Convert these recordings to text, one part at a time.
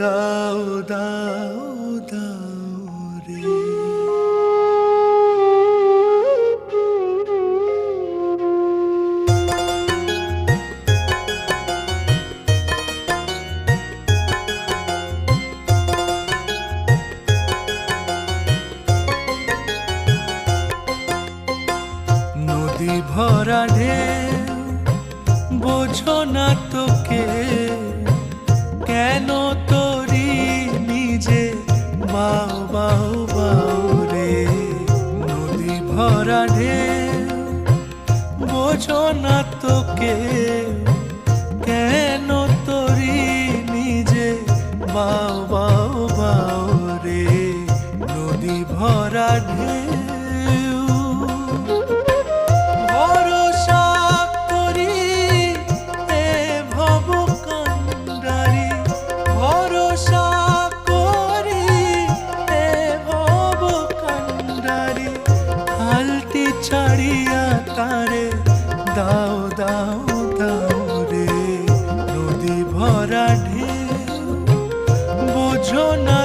দাও দাও দাও রে। নদী ভরা ঢেউ বোঝো না তোকে কেন নিজে বাউ বাউ বাউ রে, নদী ভরা ঢে বোঝো না তোকে, কেন তোরি নিজে? বাউ বাউ বাউ রে, নদী ভরা ঢেউ। দাও দাও দাও রে নদী ভরা ঢেউ বোঝো না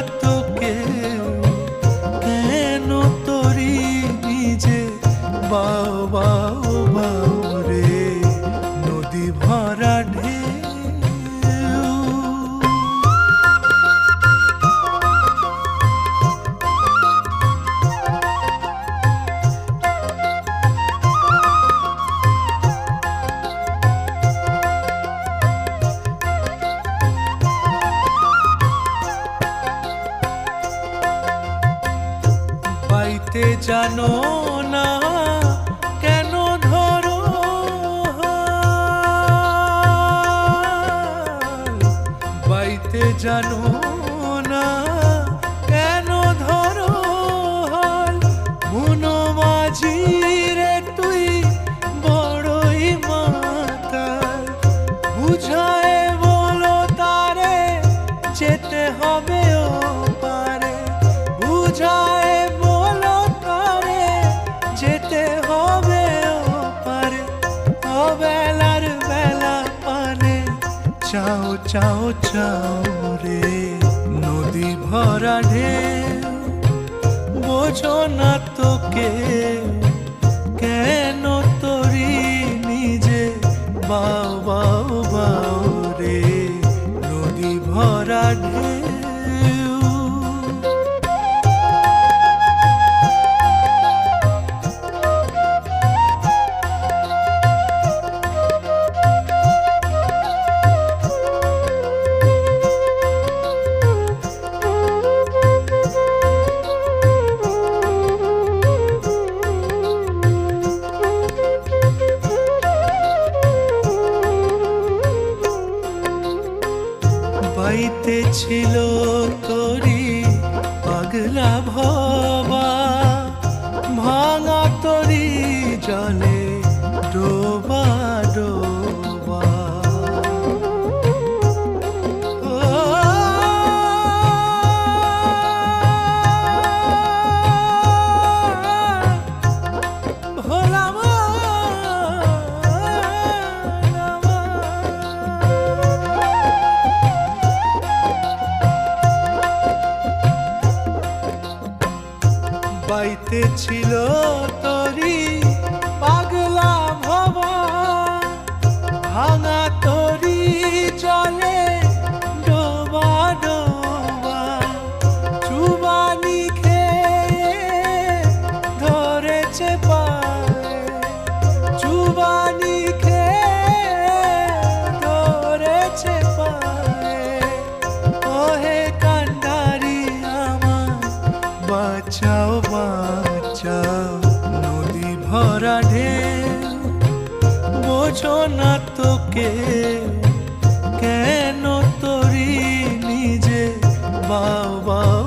পাইতে জানো না, কেন ধরো? বাইতে জানো না, কেন ধরো? বুনো মাঝি রে তুই বড়ই মাতাল বুঝায় চাও চাও চাও রে নদী ভরা ঢে বোঝো না তোকে, কেন তোরি নিজে? বাও বাও বাও রে নদী ভরা ঢেউ। বাইতে ছিল তরি পাগলা ভবা ভাঙা তরি জলে বাইতে ছিল তরি পাগলা ভবা ভাঙা তরি জলে ভরা ঢেউ বোঝো না তোকে কেন তোরি নিজে? বাও।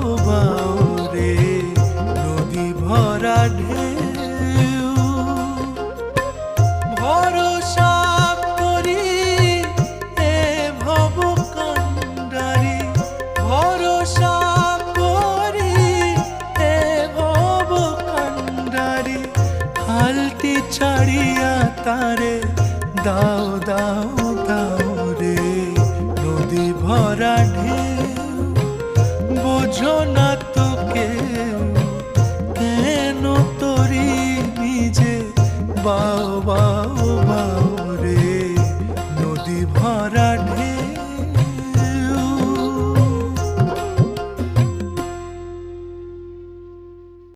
দাও দাও দাও রে নদী ভরা ঢেউ। বোঝো না তো কেউ কেন তোরি নিজে? বাও বাও